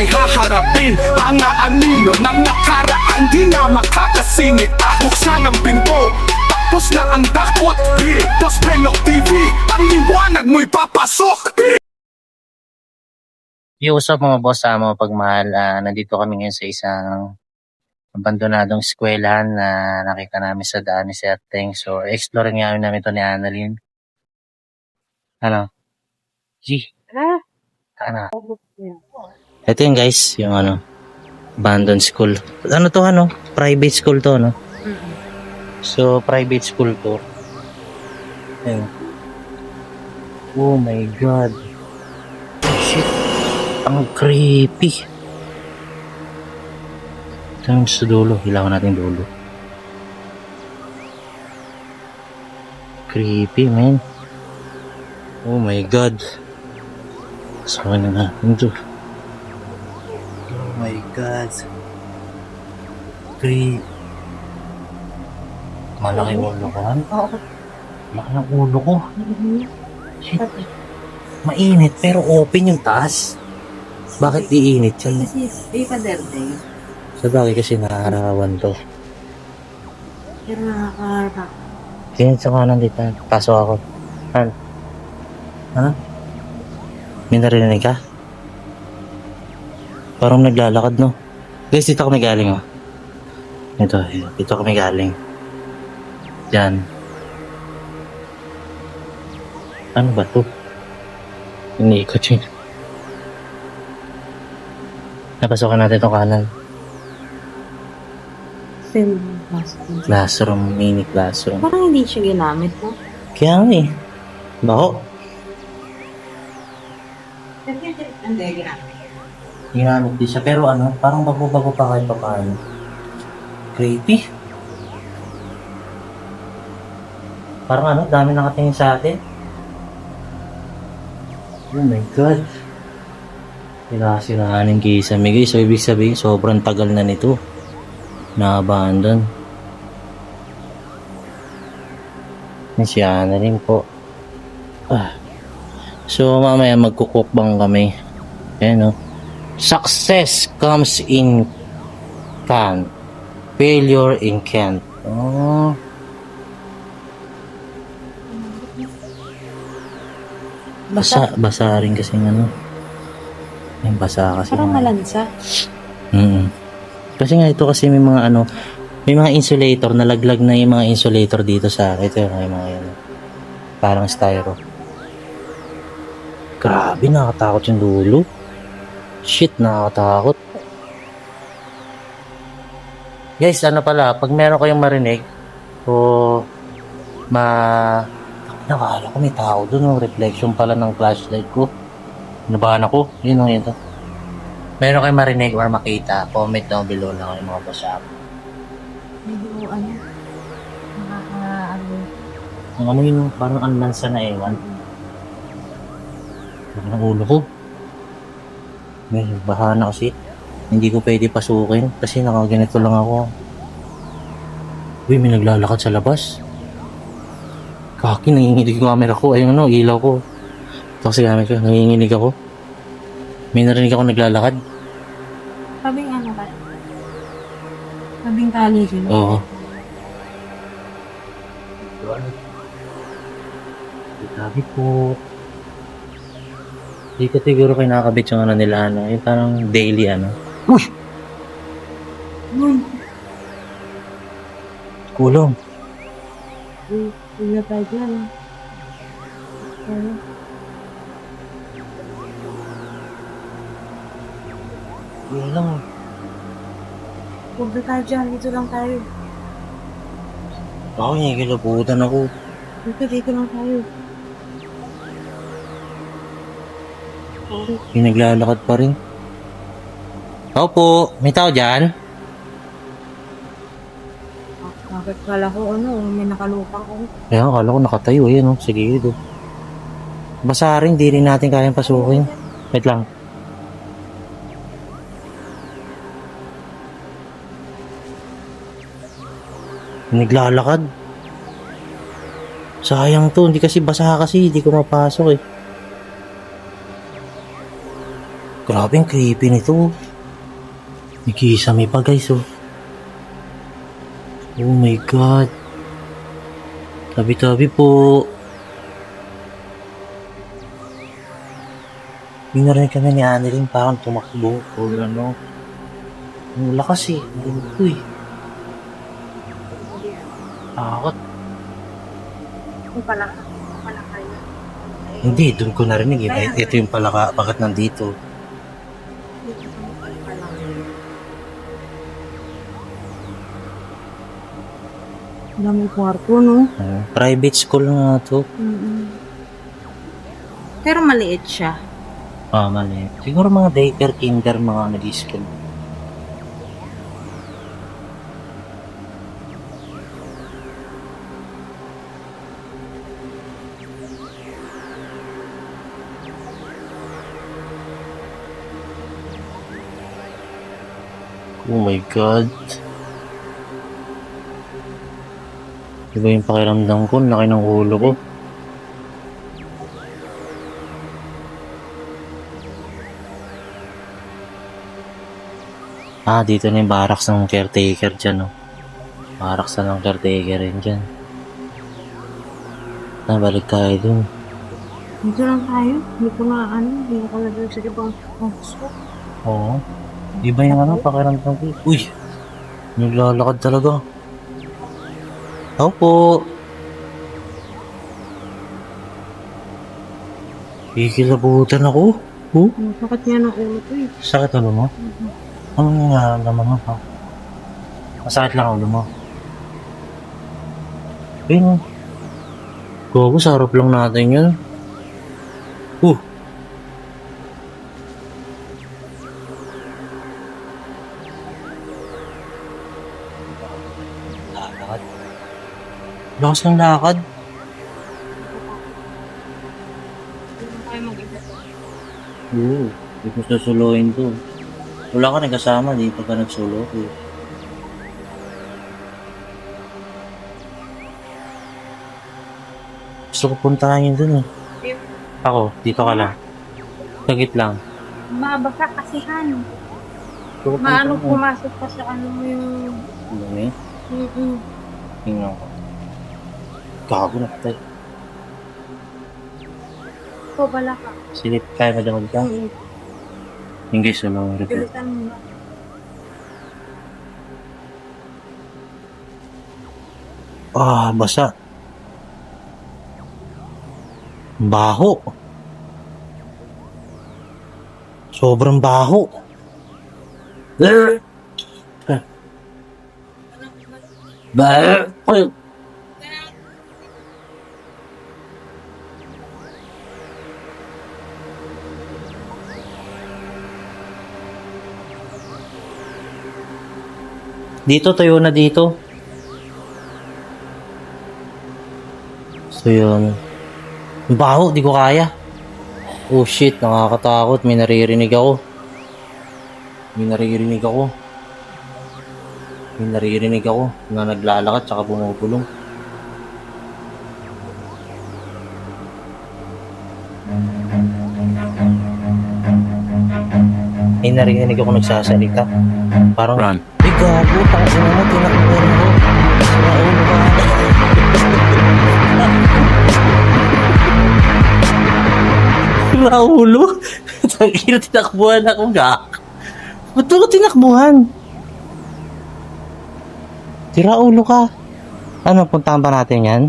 ay haharapin Ang aanino ng nakaraan Di na makakasingit buksan ang pinto Tapos na ang dakot Dito sa Penok TV Ang liwanag mo'y papasok Yo, what's up mga boss, sa mga pagmahal. Ah, nandito kami ngayon sa isang abandonadong eskwelahan na nakita namin sa daan ni Sir Teng. So, explore nga namin ito ni Annalyn. Ano? G, ano? Ito yun guys, yung ano, abandoned school. Ano to ano? Private school to, no? So, private school to. Ayun. Oh my God. Shit. Ang creepy. Ito yung sa dulo. Hilawan natin yung dulo. Creepy, man. Oh my God. Saan na natin to? Oh my God. Creepy. Malaki ulo ko, han? Oo. Laki ng ulo ko. Shit. Mainit pero open yung taas. Bakit di init yan? Kasi, di pa birthday. Sa bagay kasi nakakarawan to. Pero nakakaharap. Tingin sa kanan dito. Pasok ako. Han? Ano? May narinig ka? Parang naglalakad, no? Guys, dito kami galing, oh. Ito, dito kami galing. Yan. Ano ba to? Iniikot yun. Napasokan natin itong kanan. Same hospital. Classroom, mini classroom. Parang hindi siya ginamit, no? Kaya nga eh. Bako. Hindi, ginamit. Ginamit din siya. Pero ano, parang bago-bago pa kahit pa paano. Creepy. Parang ano, dami nakatingin sa atin. Oh my God. Sira-siraan yung kisame guys. So, ibig sabihin, sobrang tagal na nito. Na-abandon. Yan Si Ana rin po. Ah. So, mamaya magkukukbang kami. Ayan, no? Success comes in can. Failure in can't. Oh. Basa, basa rin kasi ng ano. Yung basa kasi. Parang ng- malansa. Mm. Kasi nga ito kasi may mga ano, may mga insulator, nalaglag na yung mga insulator dito sa ito yung mga yan. Parang styro. Grabe, nakakatakot yung dulo. Shit, nakakatakot. Guys, ano pala, pag meron kayong marinig, o ma... Nakala ko may tao doon, oh. reflection pala ng flashlight ko. Nabahan ako, yun o, yun to. Meron kayong marinig or makita, comment down below lang yung mga app. Medyo, ano, nakaka, ano, Ang ano yun, parang ang lansa na ewan. Laki ng ulo ko. May baha na kasi. Hindi ko pwede pasukin kasi nakaganito lang ako. Uy, may naglalakad sa labas. Kaki, nanginginig yung camera ko. Ayun ano, ilaw ko. Ito kasi gamit ko, nanginginig ako. May narinig ako naglalakad. Sabing ano ka? Sabing tali siya. Oo. Grabe po. Hindi ko siguro kayo nakakabit yung ano nila, ano, yung parang daily, ano. Uy! Uy, Kulong. uy, uy, na tayo dyan. Ano? Yun lang. Huwag na tayo dyan, dito lang tayo. Ako, nagigilabutan ako. Dito, dito lang tayo. Yung naglalakad pa rin. Tao po, may tao dyan? Bakit kala ko, ano, may nakalupang ko. Kaya akala ko nakatayo, ayan o, sa gilid o. Basa rin, di rin natin kayang pasukin. Wait lang. Naglalakad. Sayang to, hindi kasi basa kasi, hindi ko mapasok eh. Grabe ang creepy nito. May kisame pa guys oh. Oh my god. Tabi-tabi po. Hindi na rin kami ni Annalyn parang tumakbo o ano. Ang lakas eh. Ang ko eh. Takot. Kung pala, pala kayo. Hindi, doon ko narinig eh. Ito yung palaka, bakit nandito? Dami kwarto, no? Ah, private school nga to. mm Pero maliit siya. Ah, mali. Siguro mga daycare, kinder, mga nag-school. Oh my God. Iba yung pakiramdam ko, laki ng ulo ko. Ah, dito na yung barracks ng caretaker dyan, no? Barracks na ng caretaker rin dyan. Ah, balik tayo dun. Dito lang tayo. Hindi ko na, ano, hindi ko na sa ibang gusto. Oo. Iba yung ano, pakiramdam ko. Uy! Naglalakad talaga. Ako po. Kikilabutan ako. Ang sakit niya ng ulo ko eh. sakit ulo mo? Anong nararamdaman mo ha? Masakit lang ulo mo. Ayun. Gogo, sa harap lang natin yun. Lakas ng lakad. Oo. Hindi ko susuluhin to. Wala ka nagkasama, di pa ka nagsulo. Eh. Gusto ko puntahan yun dun eh. Ako, dito ka lang. Sagit lang. Mabasa kasi han. Gusto ko Maano pumasok pa sa ano mo yung... Ano eh? Mm-mm. Tingnan ko. Gago na patay. Ikaw bala ka. Silip, kaya madamag ka? Mm-mm. Yung guys, ano, repeat. Pilitan mo na. Ah, basa. Baho. Sobrang baho. Bah. Dito, tayo na dito. So yun. Baho, di ko kaya. Oh shit, nakakatakot. May naririnig ako. May naririnig ako. May naririnig ako na naglalakad tsaka bumubulong. May narinig ako nagsasalita. Parang, Run. Gago, tangin mo, tinakbuhan mo. Naulo ka. Naulo? Tangina, tinakbuhan ako, gak. Ba't ko tinakbuhan? Tira ulo ka. Ano, puntahan ba natin yan?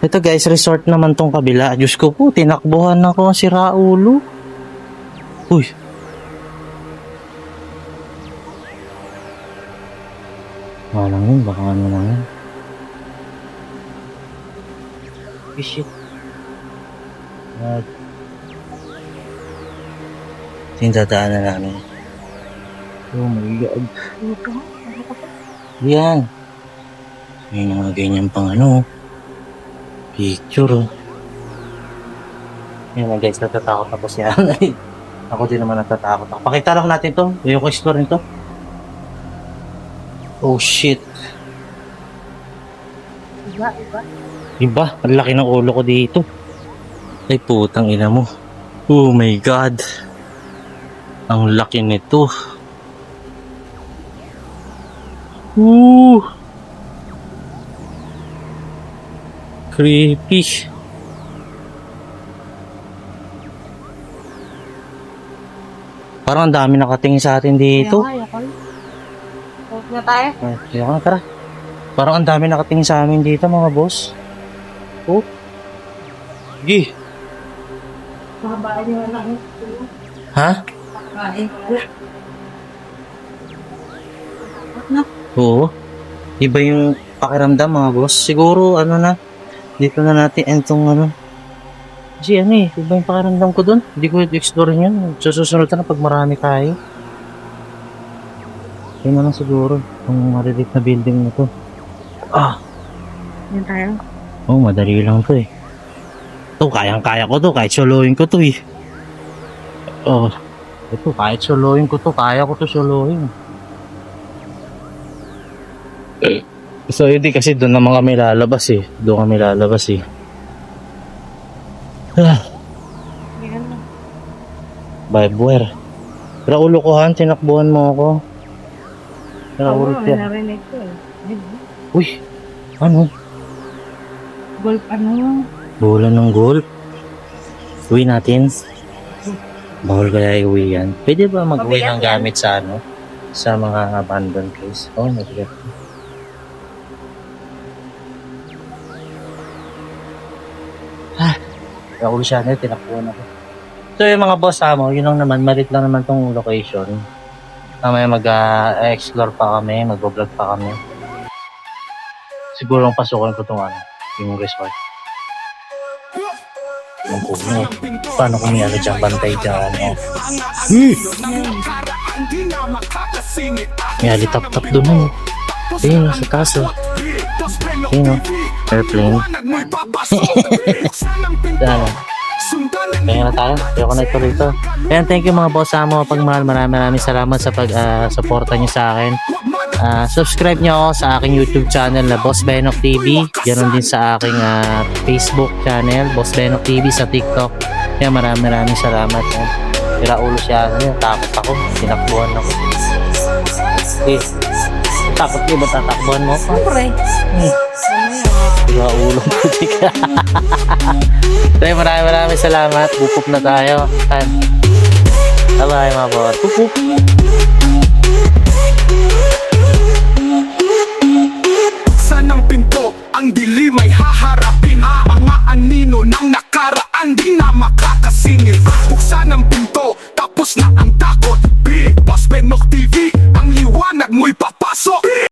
Ito guys, resort naman tong kabila. Diyos ko po, tinakbuhan ako si Raulo. Uy, yun, baka ano lang yun. Oh, shit. God. Ito yung dadaanan namin. Oh my God. Yan. May mga ganyan pang ano. Picture oh. Yan mga guys, natatakot ako siya. ako din naman natatakot ako. Pakita lang natin to. Ayoko explore nito. Oh shit. Iba, iba. Iba, ang laki ng ulo ko dito. Ay putang ina mo. Oh my God. Ang laki nito. Ooh. Creepy. Parang ang dami nakatingin sa atin dito. Kaya kaya ko. Na tayo. Ay, kaya ka, tara. Parang ang dami nakatingin sa amin dito mga boss. Oh. Sige. Makabain nyo na lang. Ha? Kain. Na. Oo. Iba yung pakiramdam mga boss. Siguro ano na, dito na natin entong ano. Kasi ano eh, iba yung pakiramdam ko dun. Hindi ko i-explore yun. Sa susunod na pag marami tayo. Yun na lang siguro. Ang marilit na building na to. Ah, Yan tayo. oh, madali lang to eh. To, kayang-kaya ko to. Kahit soloin ko to eh. Oh, ito, kahit soloin ko to. Kaya ko to soloin. So, hindi kasi doon naman kami lalabas eh. Doon kami lalabas eh. Ah, Yan na. Bibware. Raulo ko han, tinakbuhan mo ako. Raulo Oo, ka. narinig ko eh. Uy, ano? Golf ano? Bola ng golf. Uwi natin. Bawal kaya iuwi yan. Pwede ba mag-uwi ng gamit sa ano? Sa mga abandoned place? Oo, oh, mabigat. Ah, ako siya na, tinakbuhan ako. So yung mga boss mo, yun lang naman, malit lang naman tong location. Mamaya mag-explore pa kami, mag-vlog pa kami. Siguro ang pasukan ko tong ano, yung resort. Ang puno. Paano kung may ano dyan, bantay dyan, oh. May alitap-tap doon, oh. Ayun, sa taas, oh. Ayun, oh. Airplane. Daan, oh. Kaya na tayo. Ayoko na ito rito. Ayan, thank you mga boss sa mga pagmahal. Maraming maraming salamat sa pag-suporta niyo sa akin. Ah, subscribe niyo ako sa aking YouTube channel na Boss Benok TV. Ganon din sa aking ah, Facebook channel, Boss Benok TV sa TikTok. Kaya maraming maraming salamat. Eh. Tira ulo siya. Ano, takot ako. Tinakbuhan ako. Eh, takot di ba tatakbuhan mo? Siyempre. Hmm. Tira ulo. putik. Kaya maraming maraming salamat. Bupop na tayo. Kan. Bye-bye mga boss. Bupop. Saan ang pinto? Ang dilim ay haharapin Mga anino ng nakaraan Di na makakasingil Buksan ang pinto Tapos na ang takot